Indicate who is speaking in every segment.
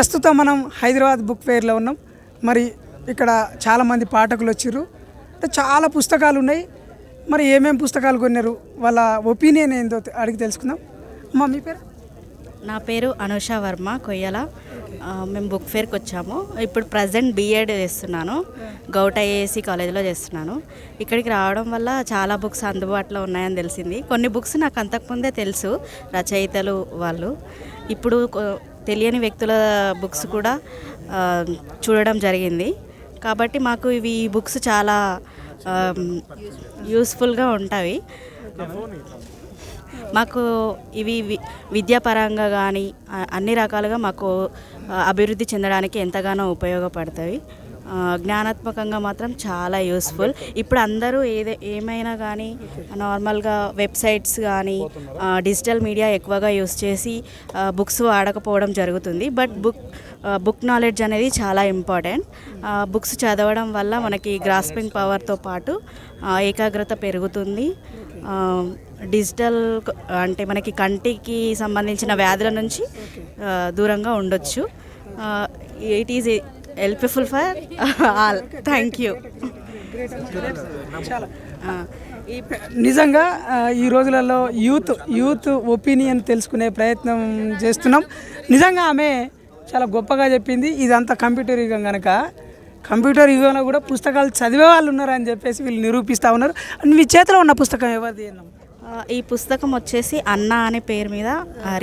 Speaker 1: ప్రస్తుతం మనం హైదరాబాద్ బుక్ ఫేర్లో ఉన్నాం. మరి ఇక్కడ చాలామంది పాఠకులు వచ్చారు అంటే చాలా పుస్తకాలు ఉన్నాయి. మరి ఏమేమి పుస్తకాలు కొన్నారు? వాళ్ళ ఒపీనియన్ ఏందో అడిగి తెలుసుకుందాం. అమ్మా మీ పేరు?
Speaker 2: నా పేరు అనుష వర్మ కొయ్యల. మేము బుక్ ఫేర్కి వచ్చాము. ఇప్పుడు ప్రజెంట్ బీఎడ్ చేస్తున్నాను. గౌట్ ఐఏఎస్సి కాలేజీలో చేస్తున్నాను. ఇక్కడికి రావడం వల్ల చాలా బుక్స్ అందుబాటులో ఉన్నాయని తెలిసింది. కొన్ని బుక్స్ నాకు అంతకుముందే తెలుసు రచయితలు వాళ్ళు. ఇప్పుడు తెలియని వ్యక్తుల బుక్స్ కూడా చూడడం జరిగింది. కాబట్టి మాకు ఇవి ఈ బుక్స్ చాలా యూస్ఫుల్గా ఉంటాయి. మాకు ఇవి వి- విద్యాపరంగా కానీ అన్ని రకాలుగా మాకు అభివృద్ధి చెందడానికి ఎంతగానో ఉపయోగపడతాయి. జ్ఞానాత్మకంగా మాత్రం చాలా యూస్ఫుల్ ఇప్పుడు అందరూ ఏదే ఏమైనా కానీ నార్మల్గా వెబ్సైట్స్ కానీ డిజిటల్ మీడియా ఎక్కువగా యూస్ చేసి బుక్స్ వాడకపోవడం జరుగుతుంది. బట్ బుక్ బుక్ నాలెడ్జ్ అనేది చాలా ఇంపార్టెంట్. బుక్స్ చదవడం వల్ల మనకి గ్రాస్పింగ్ పవర్తో పాటు ఏకాగ్రత పెరుగుతుంది. డిజిటల్ అంటే మనకి కంటికి సంబంధించిన వ్యాధుల నుంచి దూరంగా ఉండొచ్చు. It is helpful for all thank you ఈ
Speaker 1: నిజంగా ఈ రోజులలో యూత్ యూత్ ఒపీనియన్ తెలుసుకునే ప్రయత్నం చేస్తున్నాం. నిజంగా ఆమె చాలా గొప్పగా చెప్పింది. ఇదంతా కంప్యూటర్ యుగం కనుక కంప్యూటర్ యుగంలో కూడా పుస్తకాలు చదివే వాళ్ళు ఉన్నారని చెప్పేసి వీళ్ళు నిరూపిస్తూ ఉన్నారు. అండ్ మీ చేతిలో ఉన్న పుస్తకం ఎవరిది అన్నాం?
Speaker 2: ఈ పుస్తకం వచ్చేసి అన్న అనే పేరు మీద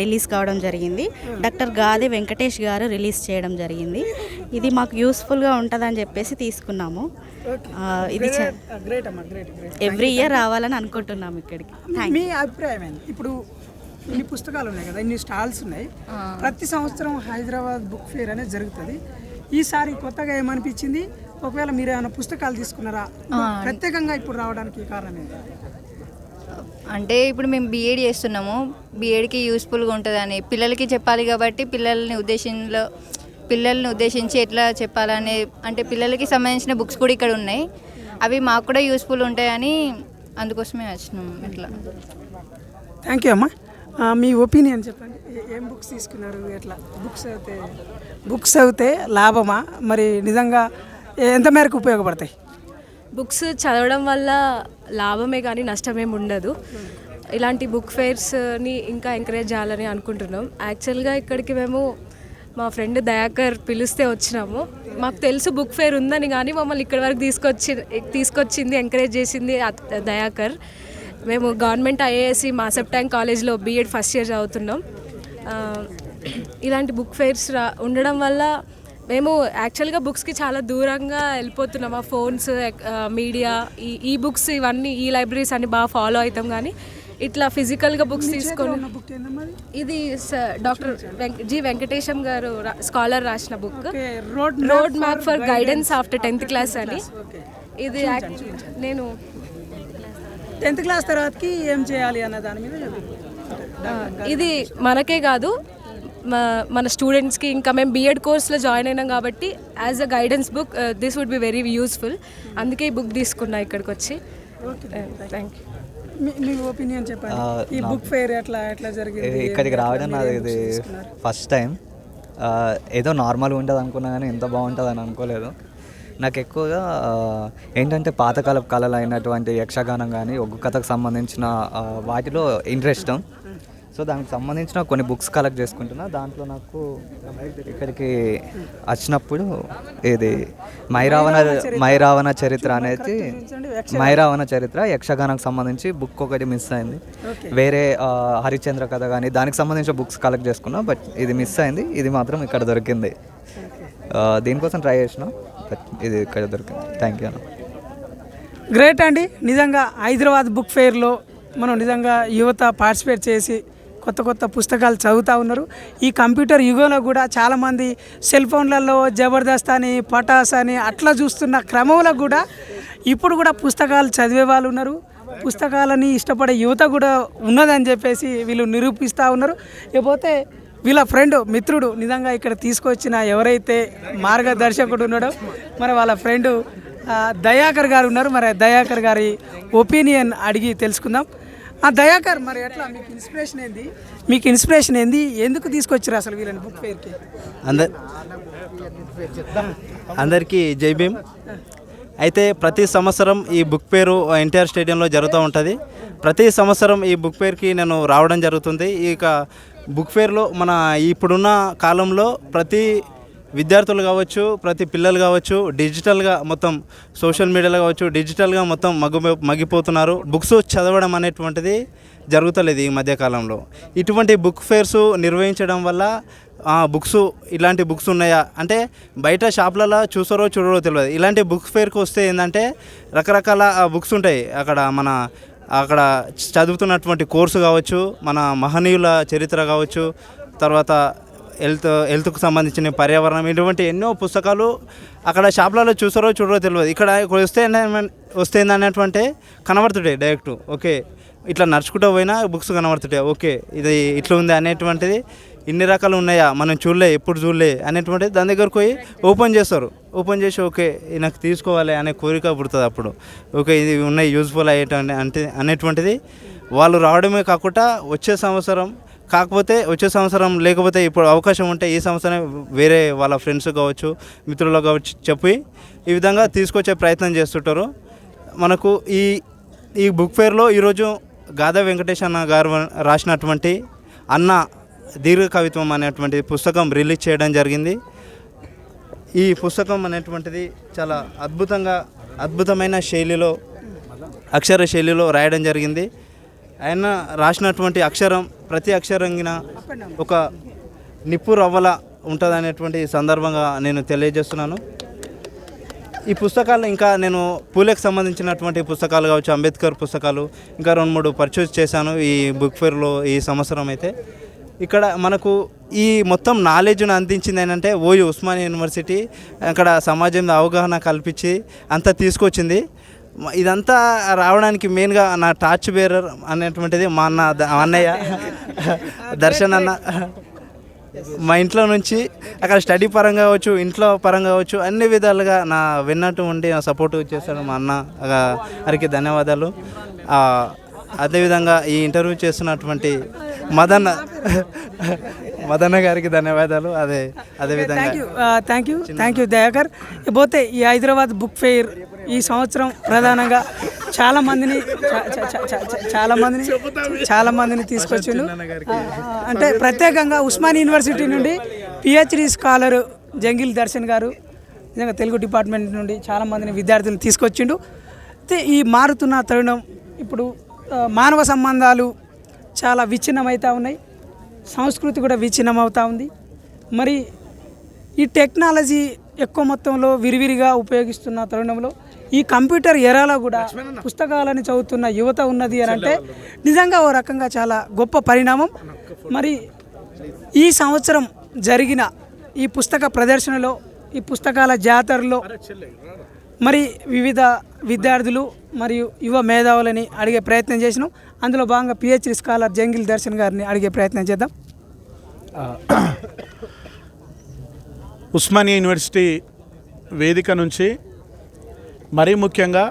Speaker 2: రిలీజ్ కావడం జరిగింది. డాక్టర్ గాది వెంకటేష్ గారు రిలీజ్ చేయడం జరిగింది. ఇది మాకు యూస్ఫుల్గా ఉంటుందని చెప్పేసి తీసుకున్నాము. ఇది ఎవ్రీ ఇయర్ రావాలని అనుకుంటున్నాము ఇక్కడికి.
Speaker 1: మీ అభిప్రాయం ఇప్పుడు ఇన్ని పుస్తకాలు ఉన్నాయి కదా ఇన్ని స్టాల్స్ ఉన్నాయి. ప్రతి సంవత్సరం హైదరాబాద్ బుక్ ఫేర్ అనేది జరుగుతుంది. ఈసారి కొత్తగా ఏమనిపించింది? ఒకవేళ మీరు ఏమైనా పుస్తకాలు తీసుకున్నారా? ప్రత్యేకంగా ఇప్పుడు రావడానికి కారణం ఏంటి?
Speaker 3: అంటే ఇప్పుడు మేము బీఎడ్ చేస్తున్నాము. బీఎడ్కి యూస్ఫుల్గా ఉంటుందని. పిల్లలకి చెప్పాలి కాబట్టి పిల్లల్ని ఉద్దేశంలో పిల్లల్ని ఉద్దేశించి ఎట్లా చెప్పాలనే అంటే పిల్లలకి సంబంధించిన బుక్స్ కూడా ఇక్కడ ఉన్నాయి. అవి మాకు కూడా యూస్ఫుల్ ఉంటాయని అందుకోసమే వచ్చినాము ఇట్లా.
Speaker 1: థ్యాంక్ యూ అమ్మా. మీ ఒపీనియన్ చెప్పండి. ఏం బుక్స్ తీసుకున్నారు? ఎట్లా? బుక్స్ అయితే బుక్స్ అయితే లాభమా? మరి నిజంగా ఎంత మేరకు ఉపయోగపడతాయి?
Speaker 4: బుక్స్ చదవడం వల్ల లాభమే కానీ నష్టమేం ఉండదు. ఇలాంటి బుక్ ఫేర్స్ని ఇంకా ఎంకరేజ్ చేయాలని అనుకుంటున్నాం. యాక్చువల్గా ఇక్కడికి మేము మా ఫ్రెండ్ దయాకర్ పిలిస్తే వచ్చినాము. మాకు తెలుసు బుక్ ఫేర్ ఉందని కానీ మమ్మల్ని ఇక్కడి వరకు తీసుకొచ్చి తీసుకొచ్చింది ఎంకరేజ్ చేసింది దయాకర్. మేము గవర్నమెంట్ ఐఏఎస్సి మాసప్ ట్యాంక్ కాలేజ్లో బీఎడ్ ఫస్ట్ ఇయర్ చదువుతున్నాం. ఇలాంటి బుక్ ఫేర్స్ రా ఉండడం వల్ల మేము యాక్చువల్గా బుక్స్కి చాలా దూరంగా వెళ్ళిపోతున్నాం. ఆ ఫోన్స్ మీడియా ఈ ఈ బుక్స్ ఇవన్నీ ఈ లైబ్రరీస్ అన్ని బాగా ఫాలో అవుతాం కానీ ఇట్లా ఫిజికల్గా బుక్స్ తీసుకొని? ఇది డాక్టర్ జి వెంకటేశం గారు స్కాలర్ రాసిన book
Speaker 1: road
Speaker 4: map for guidance after tenth class అని. ఇది నేను
Speaker 1: టెన్త్ క్లాస్ తర్వాతకి ఏం చేయాలి అన్న దాని మీద
Speaker 4: ఇది మనకే కాదు మన స్టూడెంట్స్కి ఇంకా మేము బీఎడ్ కోర్స్లో జాయిన్ అయినాం కాబట్టి as uh guidance book this would be very useful అందుకే ఈ బుక్ తీసుకున్నా ఇక్కడికి వచ్చి థ్యాంక్ యూ
Speaker 1: మీ మీ ఒపీనియన్ చెప్పండి. ఈ బుక్ ఫేర్ ఎట్లా ఎట్లా జరిగింది?
Speaker 5: ఇది ఇక్కడికి రావడం నాది ఇది ఫస్ట్ టైం ఆ, ఏదో నార్మల్గా ఉంటుంది అనుకున్నా కానీ ఎంత బాగుంటుంది అని అనుకోలేదు. నాకు ఎక్కువగా ఆ, ఏంటంటే పాతకాల కళలు అయినటువంటి యక్షగానం కానీ ఒగ్గు కథకు సంబంధించిన ఆ, వాటిలో ఇంట్రెస్ట్ సో దానికి సంబంధించిన కొన్ని బుక్స్ కలెక్ట్ చేసుకుంటున్నా. దాంట్లో నాకు ఇక్కడికి వచ్చినప్పుడు ఇది మైరావణ మైరావణ చరిత్ర అనేది మైరావణ చరిత్ర యక్షగానానికి సంబంధించి బుక్ ఒకటి మిస్ అయింది. వేరే ఆ, హరిశ్చంద్ర కథ కానీ దానికి సంబంధించిన బుక్స్ కలెక్ట్ చేసుకున్నా బట్ ఇది మిస్ అయింది. ఇది మాత్రం ఇక్కడ దొరికింది. దీనికోసం ట్రై చేసిన బట్ ఇది ఇక్కడ దొరికింది. థ్యాంక్ యూ అన్న.
Speaker 1: గ్రేట్ అండి. నిజంగా హైదరాబాద్ బుక్ ఫేర్లో మనం నిజంగా యువత పార్టిసిపేట్ చేసి కొత్త కొత్త పుస్తకాలు చదువుతూ ఉన్నారు. ఈ కంప్యూటర్ యుగంలో కూడా చాలామంది సెల్ ఫోన్లలో జబర్దస్త్ అని పటాస్ అని అట్లా చూస్తున్న క్రమంలో కూడా ఇప్పుడు కూడా పుస్తకాలు చదివే వాళ్ళు ఉన్నారు. పుస్తకాలని ఇష్టపడే యువత కూడా ఉన్నదని చెప్పేసి వీళ్ళు నిరూపిస్తూ ఉన్నారు. ఇకపోతే వీళ్ళ ఫ్రెండ్ మిత్రుడు నిజంగా ఇక్కడ తీసుకొచ్చిన ఎవరైతే మార్గదర్శకుడు ఉన్నాడో మరి వాళ్ళ ఫ్రెండ్ దయాకర్ గారు ఉన్నారు. మరి దయాకర్ గారి ఒపీనియన్ అడిగి తెలుసుకుందాం. దయాకర్ మరి ఎట్లా? మీకు ఇన్స్పిరేషన్ ఏంది? మీకు ఇన్స్పిరేషన్ ఏంది? ఎందుకు తీసుకొచ్చారు అసలు వీళ్ళని బుక్ ఫెయిర్కి
Speaker 6: అందరి అందరికీ జై భీమ్. అయితే ప్రతి సంవత్సరం ఈ బుక్ పేరు ఎన్టీఆర్ స్టేడియంలో జరుగుతూ ఉంటుంది. ప్రతి సంవత్సరం ఈ బుక్ పేరుకి నేను రావడం జరుగుతుంది. ఇక బుక్ ఫేర్లో మన ఇప్పుడున్న కాలంలో ప్రతి విద్యార్థులు కావచ్చు ప్రతి పిల్లలు కావచ్చు డిజిటల్గా మొత్తం సోషల్ మీడియాలో కావచ్చు డిజిటల్గా మొత్తం మగ్గు మగ్గిపోతున్నారు. బుక్స్ చదవడం అనేటువంటిది జరుగుతలేదు ఈ మధ్యకాలంలో ఇటువంటి బుక్ ఫేర్స్ నిర్వహించడం వల్ల బుక్స్ ఇలాంటి బుక్స్ ఉన్నాయా? అంటే బయట షాప్లలో చూసారో చూడరో తెలియదు. ఇలాంటి బుక్ ఫేర్కి వస్తే ఏంటంటే రకరకాల బుక్స్ ఉంటాయి. అక్కడ మన అక్కడ చదువుతున్నటువంటి కోర్సు కావచ్చు మన మహనీయుల చరిత్ర కావచ్చు తర్వాత హెల్త్ హెల్త్కు సంబంధించిన పర్యావరణం ఇటువంటి ఎన్నో పుస్తకాలు అక్కడ షాప్లలో చూసారో చూడరో తెలియదు. ఇక్కడ వస్తే వస్తుంది వస్తే ఏంటంటే కనబడుతుంటాయి డైరెక్ట్ ఓకే. ఇట్లా నడుచుకుంటూ పోయినా బుక్స్ కనబడుతుంటాయి ఓకే. ఇది ఇట్లా ఉంది అనేటువంటిది ఇన్ని రకాలు ఉన్నాయా? మనం చూడలే ఎప్పుడు చూడలే అనేటువంటిది దాని దగ్గరకు పోయి ఓపెన్ చేస్తారు. ఓపెన్ చేసి ఓకే నాకు తీసుకోవాలి అనే కోరిక పుడుతుంది అప్పుడు. ఓకే ఇది ఉన్నాయి యూజ్ఫుల్ అయ్యేటువంటి అంటే అనేటువంటిది వాళ్ళు రావడమే కాకుండా వచ్చే సంవత్సరం కాకపోతే వచ్చే సంవత్సరం లేకపోతే ఇప్పుడు అవకాశం ఉంటే ఈ సంవత్సరం వేరే వాళ్ళ ఫ్రెండ్స్ కావచ్చు మిత్రులు కావచ్చు చెప్పి ఈ విధంగా తీసుకొచ్చే ప్రయత్నం చేస్తుంటారు. మనకు ఈ ఈ బుక్ ఫేర్లో ఈరోజు గాదా వెంకటేష్ అన్న గారు రాసినటువంటి అన్న దీర్ఘ కవిత్వం అనేటువంటి పుస్తకం రిలీజ్ చేయడం జరిగింది. ఈ పుస్తకం అనేటువంటిది చాలా అద్భుతంగా అద్భుతమైన శైలిలో అక్షర శైలిలో రాయడం జరిగింది. ఆయన రాసినటువంటి అక్షరం ప్రతి అక్షరంగిన ఒక నిప్పు రవ్వల ఉంటుంది అనేటువంటి సందర్భంగా నేను తెలియజేస్తున్నాను. ఈ పుస్తకాలు ఇంకా నేను పూలేకి సంబంధించినటువంటి పుస్తకాలు కావచ్చు అంబేద్కర్ పుస్తకాలు ఇంకా రెండు మూడు పర్చేజ్ చేశాను ఈ బుక్ ఫేర్లో ఈ సంవత్సరం అయితే. ఇక్కడ మనకు ఈ మొత్తం నాలెడ్జ్ను అందించింది ఏంటంటే ఓయూ ఉస్మానియా యూనివర్సిటీ అక్కడ సమాజం అవగాహన కల్పించి అంతా తీసుకొచ్చింది. ఇదంతా రావడానికి మెయిన్గా నా టార్చ్ బేరర్ అనేటువంటిది మా అన్న అన్నయ్య దర్శన్ అన్న. మా ఇంట్లో నుంచి అక్కడ స్టడీ పరంగా కావచ్చు ఇంట్లో పరంగా కావచ్చు అన్ని విధాలుగా నా విన్నట్టు ఉండి సపోర్ట్ చేస్తాడు మా అన్న. వారికి ధన్యవాదాలు. అదేవిధంగా ఈ ఇంటర్వ్యూ చేస్తున్నటువంటి మదన్న మదన్న గారికి ధన్యవాదాలు. అదే అదేవిధంగా
Speaker 1: thank you thank you thank you Dayakar పోతే ఈ హైదరాబాద్ బుక్ ఫెయిర్ ఈ సంవత్సరం ప్రధానంగా చాలా మందిని చాలా మందిని చాలా మందిని తీసుకొచ్చిండు. అంటే ప్రత్యేకంగా ఉస్మాన్ యూనివర్సిటీ నుండి పిహెచ్డి స్కాలర్ జంగిల్ దర్శన్ గారు నిజంగా తెలుగు డిపార్ట్మెంట్ నుండి చాలా మందిని విద్యార్థులను తీసుకొచ్చిండు. అయితే ఈ మారుతున్న తరుణం ఇప్పుడు మానవ సంబంధాలు చాలా విచ్ఛిన్నమవుతూ ఉన్నాయి. సంస్కృతి కూడా విచ్ఛిన్నం అవుతూ ఉంది. మరి ఈ టెక్నాలజీ ఎక్కువ మొత్తంలో విరివిరిగా ఉపయోగిస్తున్న తరుణంలో ఈ కంప్యూటర్ ఎరాలో కూడా పుస్తకాలను చదువుతున్న యువత ఉన్నది అని అంటే నిజంగా ఓ రకంగా చాలా గొప్ప పరిణామం. మరి ఈ సంవత్సరం జరిగిన ఈ పుస్తక ప్రదర్శనలో ఈ పుస్తకాల జాతరలో మరి వివిధ విద్యార్థులు మరియు యువ మేధావులని అడిగే ప్రయత్నం చేసినాం. అందులో భాగంగా పిహెచ్డి స్కాలర్ జంగిల్ దర్శన్ గారిని అడిగే ప్రయత్నం చేద్దాం.
Speaker 7: ఉస్మానియా యూనివర్సిటీ వేదిక నుంచి మరీ ముఖ్యంగా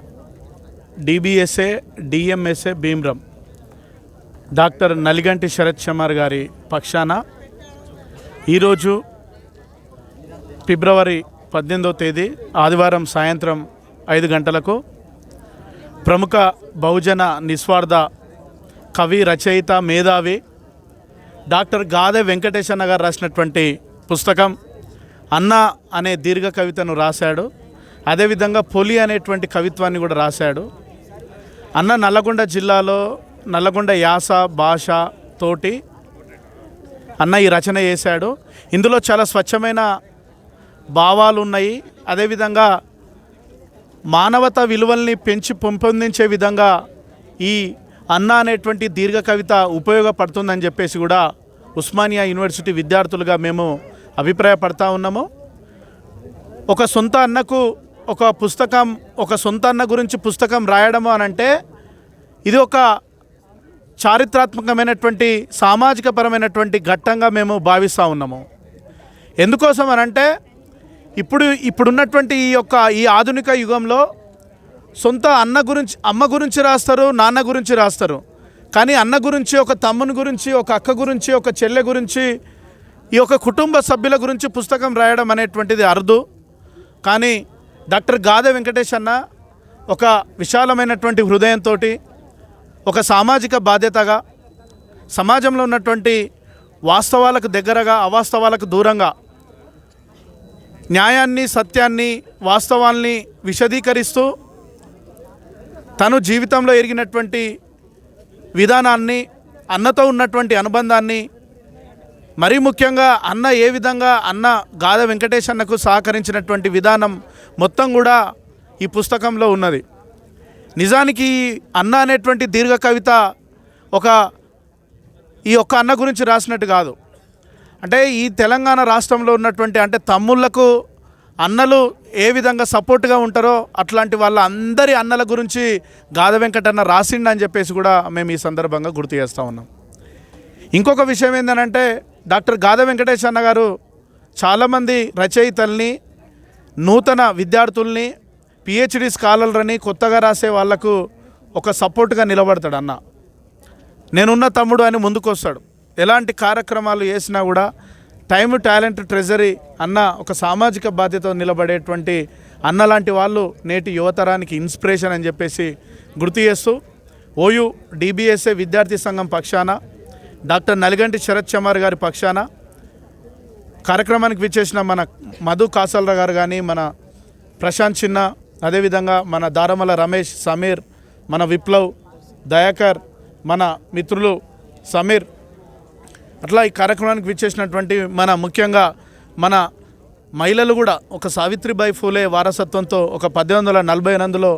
Speaker 7: DBSA DMSA Bhimram. Doctor Naliganti Sharath Chamar గారి పక్షాన ఈరోజు ఫిబ్రవరి పద్దెనిమిదవ తేదీ ఆదివారం సాయంత్రం ఐదు గంటలకు ప్రముఖ బహుజన నిస్వార్థ కవి రచయిత మేధావి డాక్టర్ గాదె వెంకటేశన్న గారు రాసినటువంటి పుస్తకం అన్న అనే దీర్ఘ కవితను రాశాడు. అదేవిధంగా పొలి అనేటువంటి కవిత్వాన్ని కూడా రాశాడు. అన్న నల్లగొండ జిల్లాలో నల్లగొండ యాస భాష తోటి అన్న ఈ రచన చేశాడు. ఇందులో చాలా స్వచ్ఛమైన భావాలు ఉన్నాయి. అదేవిధంగా మానవత విలువల్ని పెంచి పెంపొందించే విధంగా ఈ అన్న అనేటువంటి దీర్ఘ కవిత ఉపయోగపడుతుందని చెప్పేసి కూడా ఉస్మానియా యూనివర్సిటీ విద్యార్థులుగా మేము అభిప్రాయపడతా ఉన్నాము. ఒక సొంత అన్నకు ఒక పుస్తకం ఒక సొంత అన్న గురించి పుస్తకం రాయడము అని అంటే ఇది ఒక చారిత్రాత్మకమైనటువంటి సామాజిక పరమైనటువంటి ఘట్టంగా మేము భావిస్తూ ఉన్నాము. ఎందుకోసం అని అంటే ఇప్పుడు ఇప్పుడున్నటువంటి ఈ యొక్క ఈ ఆధునిక యుగంలో సొంత అన్న గురించి అమ్మ గురించి రాస్తారు నాన్న గురించి రాస్తారు. కానీ అన్న గురించి ఒక తమ్ముని గురించి ఒక అక్క గురించి ఒక చెల్లె గురించి ఈ యొక్క కుటుంబ సభ్యుల గురించి పుస్తకం రాయడం అనేటువంటిది అరుదు. కానీ డాక్టర్ గాదె వెంకటేష్ అన్న ఒక విశాలమైనటువంటి హృదయంతో ఒక సామాజిక బాధ్యతగా సమాజంలో ఉన్నటువంటి వాస్తవాలకు దగ్గరగా అవాస్తవాలకు దూరంగా న్యాయాన్ని సత్యాన్ని వాస్తవాల్ని విశదీకరిస్తూ తను జీవితంలో ఎరిగినటువంటి విధానాన్ని అన్నతో ఉన్నటువంటి అనుబంధాన్ని మరీ ముఖ్యంగా అన్న ఏ విధంగా అన్న గాథ వెంకటేష్ అన్నకు సహకరించినటువంటి విధానం మొత్తం కూడా ఈ పుస్తకంలో ఉన్నది. నిజానికి అన్న అనేటువంటి దీర్ఘ కవిత ఒక ఈ ఒక్క అన్న గురించి రాసినట్టు కాదు. అంటే ఈ తెలంగాణ రాష్ట్రంలో ఉన్నటువంటి అంటే తమ్ముళ్ళకు అన్నలు ఏ విధంగా సపోర్ట్గా ఉంటారో అట్లాంటి వాళ్ళ అందరి అన్నల గురించి గాధ వెంకటన్న రాసిండని చెప్పేసి కూడా మేము ఈ సందర్భంగా గుర్తు చేస్తూ ఉన్నాం. ఇంకొక విషయం ఏంటంటే డాక్టర్ గాద వెంకటేష్ అన్న గారు చాలామంది రచయితల్ని నూతన విద్యార్థుల్ని పిహెచ్డి స్కాలర్లని కొత్తగా రాసే వాళ్ళకు ఒక సపోర్ట్గా నిలబడతాడు అన్న నేనున్న తమ్ముడు అని ముందుకొస్తాడు. ఎలాంటి కార్యక్రమాలు చేసినా కూడా టైమ్ టాలెంట్ ట్రెజరీ అన్న ఒక సామాజిక బాధ్యత నిలబడేటువంటి అన్న లాంటి వాళ్ళు నేటి యువతరానికి ఇన్స్పిరేషన్ అని చెప్పేసి గుర్తు చేస్తూ ఓయు డిబిఎస్ఏ విద్యార్థి సంఘం పక్షాన డాక్టర్ నలిగంటి శరత్ చమార్ గారి పక్షాన కార్యక్రమానికి విచ్చేసిన మన మధు కాసల్రా గారు కానీ మన ప్రశాంత్ చిన్న అదేవిధంగా మన దారమల రమేష్ సమీర్ మన విప్లవ్ దయాకర్ మన మిత్రులు సమీర్. అట్లా ఈ కార్యక్రమానికి విచ్చేసినటువంటి మన ముఖ్యంగా మన మహిళలు కూడా ఒక సావిత్రిబాయి ఫూలే వారసత్వంతో ఒక పద్దెనిమిది వందల నలభై ఎనిమిదిలో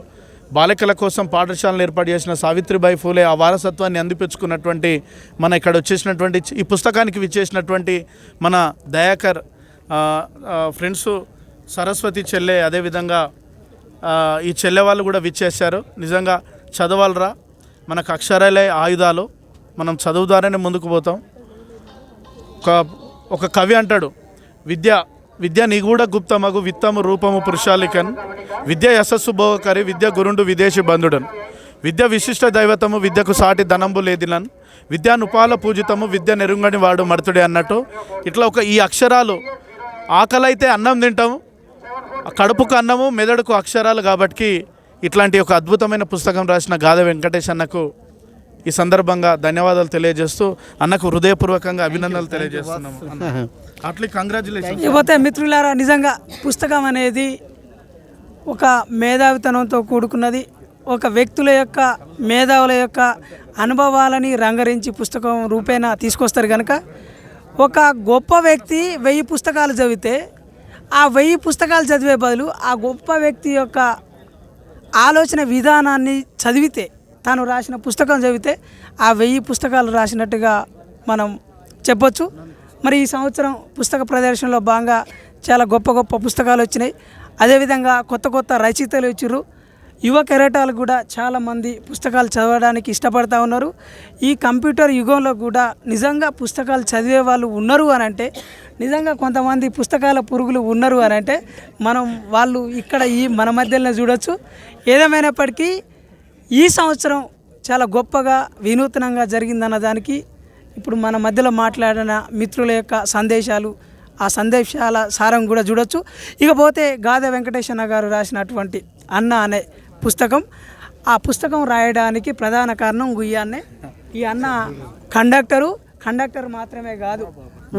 Speaker 7: బాలికల కోసం పాఠశాలను ఏర్పాటు చేసిన సావిత్రిబాయి ఫూలే ఆ వారసత్వాన్ని అందిపించుకున్నటువంటి మన ఇక్కడ వచ్చేసినటువంటి ఈ పుస్తకానికి విచ్చేసినటువంటి మన దయాకర్ ఫ్రెండ్స్ సరస్వతి చెల్లె అదేవిధంగా ఈ చెల్లె వాళ్ళు కూడా విచ్చేశారు. నిజంగా చదవాలరా. మనకు అక్షరాలే ఆయుధాలు. మనం చదువు ద్వారానే ముందుకు పోతాం. ఒక ఒక కవి అంటాడు విద్య విద్య నిగూఢ గుప్తమగు విత్తము రూపము పురుషాలికన్ విద్య యశస్సు భోగకరి విద్య గురుండు విదేశీ బంధుడన్. విద్య విశిష్ట దైవతము విద్యకు సాటి ధనంబు లేదినన్ విద్యానుపాల పూజితము విద్య నెరుంగని వాడు మర్తుడే అన్నట్టు. ఇట్లా ఒక ఈ అక్షరాలు ఆకలైతే అన్నం తింటాము కడుపుకు అన్నము మెదడుకు అక్షరాలు కాబట్టి ఇట్లాంటి ఒక అద్భుతమైన పుస్తకం రాసిన గాథ వెంకటేష్ అన్నకు ఈ సందర్భంగా ధన్యవాదాలు తెలియజేస్తూ అన్నకు హృదయపూర్వకంగా అభినందనలు తెలియజేస్తున్నాము అట్లీ కంగ్రాచులేషన్
Speaker 1: ఇకపోతే మిత్రులారా నిజంగా పుస్తకం అనేది ఒక మేధావితనంతో కూడుకున్నది. ఒక వ్యక్తుల యొక్క మేధావుల యొక్క అనుభవాలని రంగరించి పుస్తకం రూపేణ తీసుకొస్తారు కనుక ఒక గొప్ప వ్యక్తి వెయ్యి పుస్తకాలు చదివితే ఆ వెయ్యి పుస్తకాలు చదివే బదులు ఆ గొప్ప వ్యక్తి యొక్క ఆలోచన విధానాన్ని చదివితే తాను రాసిన పుస్తకం చదివితే ఆ వెయ్యి పుస్తకాలు రాసినట్టుగా మనం చెప్పొచ్చు. మరి ఈ సంవత్సరం పుస్తక ప్రదర్శనలో భాగంగా చాలా గొప్ప గొప్ప పుస్తకాలు వచ్చినాయి. అదేవిధంగా కొత్త కొత్త రచయితలు వచ్చారు యువ కెరటాలు కూడా చాలామంది పుస్తకాలు చదవడానికి ఇష్టపడతా ఉన్నారు. ఈ కంప్యూటర్ యుగంలో కూడా నిజంగా పుస్తకాలు చదివే వాళ్ళు ఉన్నారు అని అంటే నిజంగా కొంతమంది పుస్తకాల పురుగులు ఉన్నారు అని అంటే మనం వాళ్ళు ఇక్కడ ఈ మన మధ్యలో చూడొచ్చు. ఏదేమైనప్పటికీ ఈ సంవత్సరం చాలా గొప్పగా వినూత్నంగా జరిగిందన్న దానికి ఇప్పుడు మన మధ్యలో మాట్లాడిన మిత్రుల యొక్క సందేశాలు ఆ సందేశాల సారం కూడా చూడొచ్చు. ఇకపోతే గాదె వెంకటేశ్వర గారు రాసినటువంటి అన్న అనే పుస్తకం ఆ పుస్తకం రాయడానికి ప్రధాన కారణం గుయ్యాన్నే ఈ అన్న కండక్టరు. కండక్టర్ మాత్రమే కాదు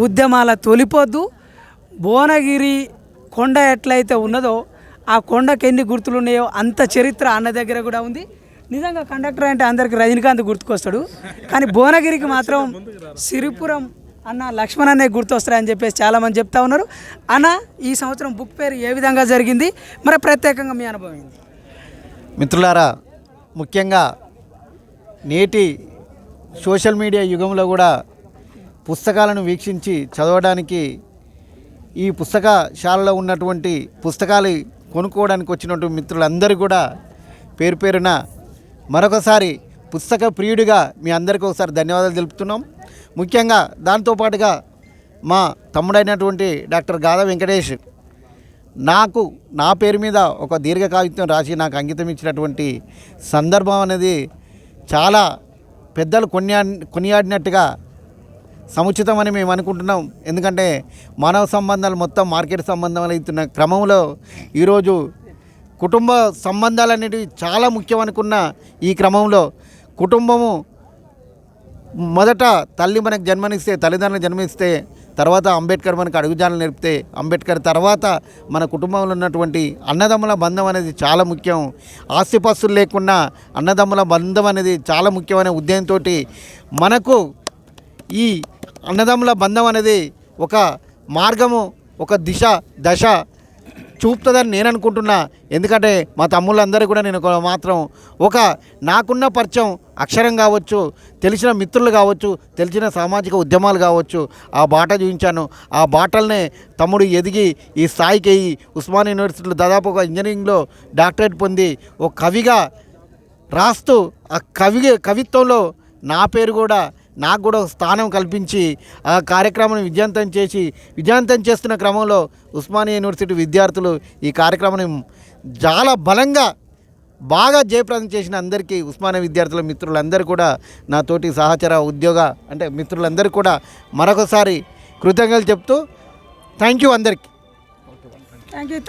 Speaker 1: ఉద్యమాల తొలిపోద్దు. భువనగిరి కొండ ఎట్లయితే ఉన్నదో ఆ కొండకి ఎన్ని గుర్తులు ఉన్నాయో అంత చరిత్ర అన్న దగ్గర కూడా ఉంది. నిజంగా కండక్టర్ అంటే అందరికి రజనీకాంత్ గుర్తుకొస్తాడు. కానీ భువనగిరికి మాత్రం సిరిపురం అన్న లక్ష్మణ్ అనే గుర్తొస్తారని చెప్పేసి చాలామంది చెప్తా ఉన్నారు. అన్న ఈ సంవత్సరం బుక్ పేరు ఏ విధంగా జరిగింది? మరి ప్రత్యేకంగా మీ అనుభవం ఏంది
Speaker 8: మిత్రులారా ముఖ్యంగా నేటి సోషల్ మీడియా యుగంలో కూడా పుస్తకాలను వీక్షించి చదవడానికి ఈ పుస్తకశాలలో ఉన్నటువంటి పుస్తకాలు కొనుక్కోవడానికి వచ్చినటువంటి మిత్రులందరూ కూడా పేరు పేరున మరొకసారి పుస్తక ప్రియుడిగా మీ అందరికీ ఒకసారి ధన్యవాదాలు తెలుపుతున్నాం. ముఖ్యంగా దాంతోపాటుగా మా తమ్ముడైనటువంటి డాక్టర్ గాదా వెంకటేష్ నాకు నా పేరు మీద ఒక దీర్ఘ కావిత్యం రాసి నాకు అంకితం ఇచ్చినటువంటి సందర్భం అనేది చాలా పెద్దలు కొనియా కొనియాడినట్టుగా సముచితమని మేము అనుకుంటున్నాం. ఎందుకంటే మానవ సంబంధాలు మొత్తం మార్కెట్ సంబంధం అవుతున్న క్రమంలో ఈరోజు కుటుంబ సంబంధాలు అనేటివి చాలా ముఖ్యం అనుకున్న ఈ క్రమంలో కుటుంబము మొదట తల్లి మనకు జన్మనిస్తే తల్లిదండ్రులు జన్మిస్తే తర్వాత అంబేద్కర్ మనకు అడుగుజాడలు నేర్పితే అంబేద్కర్ తర్వాత మన కుటుంబంలో ఉన్నటువంటి అన్నదమ్ముల బంధం అనేది చాలా ముఖ్యం. ఆస్తిపాస్తులు లేకుండా అన్నదమ్ముల బంధం అనేది చాలా ముఖ్యమైన ఉద్యమంతో మనకు ఈ అన్నదమ్ముల బంధం అనేది ఒక మార్గము ఒక దిశ దశ చూపుతుందని నేను అనుకుంటున్నా. ఎందుకంటే మా తమ్ముళ్ళందరూ కూడా నేను మాత్రం ఒక నాకున్న పరిచయం అక్షరం కావచ్చు తెలిసిన మిత్రులు కావచ్చు తెలిసిన సామాజిక ఉద్యమాలు కావచ్చు ఆ బాట చూపించాను. ఆ బాటలనే తమ్ముడు ఎదిగి ఈ స్థాయికి అయ్యి ఉస్మాన్ యూనివర్సిటీలో దాదాపు ఒక ఇంజనీరింగ్లో డాక్టరేట్ పొంది ఒక కవిగా రాస్తూ ఆ కవి కవిత్వంలో నా పేరు కూడా నాకు కూడా స్థానం కల్పించి ఆ కార్యక్రమాన్ని విజయవంతం చేసి విజయవంతం చేస్తున్న క్రమంలో ఉస్మానియా యూనివర్సిటీ విద్యార్థులు ఈ కార్యక్రమాన్ని చాలా బలంగా బాగా జయప్రదం చేసిన అందరికీ ఉస్మానియా విద్యార్థుల మిత్రులందరూ కూడా నా తోటి సహచర ఉద్యోగ అంటే మిత్రులందరూ కూడా మరొకసారి కృతజ్ఞతలు చెప్తూ థ్యాంక్ యూ అందరికీ.
Speaker 1: Thank you